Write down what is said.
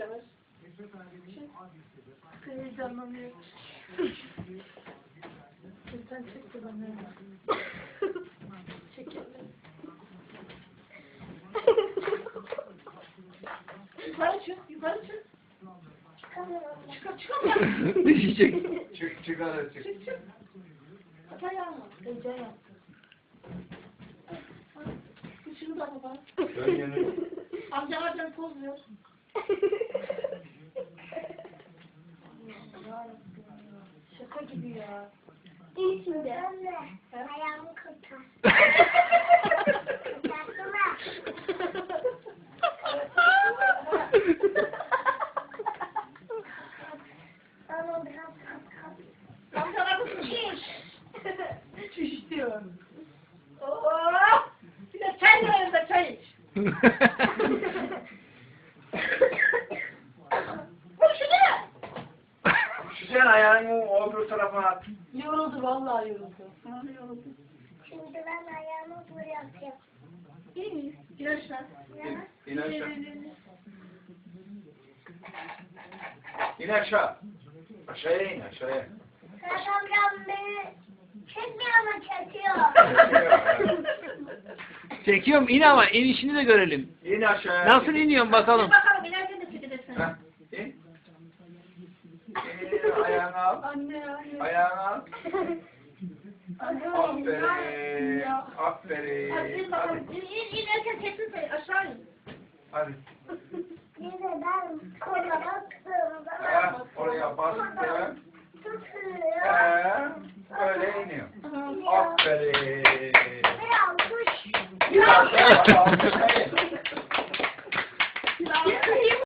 Cemil? Heyecanlanıyor. Sen çekti bana. Çekelim. Yukarı çık, yukarı çık. Çıkar, çıkamıyorum. Düşecek. Çık çık hadi çık. Çık, çık. At ayağını. Heyecan yaptı. Şunu da baba. Amca amcan poz ver. Şaka gibi ya. İyi şimdi. Ayağımı kurtar. Kurtarsana. Ama biraz kat kat. Amca kapısın. Çiş. Çiş diyor. Oo. Bir de çay de çay iç. Koy şunu. Sen ayağını o öbür tarafa at. Yoruldu vallahi yoruldu. Şimdi ben ayağımı buraya yapıyorum. İyi mi? İn aşağı. İn aşağı. Aşağıya in aşağıya. Amcam beni çekmiyor ama çekiyor. Çekiyorum in ama inişini de görelim. İn aşağıya. Nasıl iniyorsun bakalım. Ayağını al. Anne anne. Ayağını al. Aferin. Aferin. Aferin. Hadi. Yine kesin sayı aşağı in. Hadi. Yine ben kola bastım. Ha, oraya bastım. Ha, böyle iniyor. Aferin. Bir alkış. Bir alkış.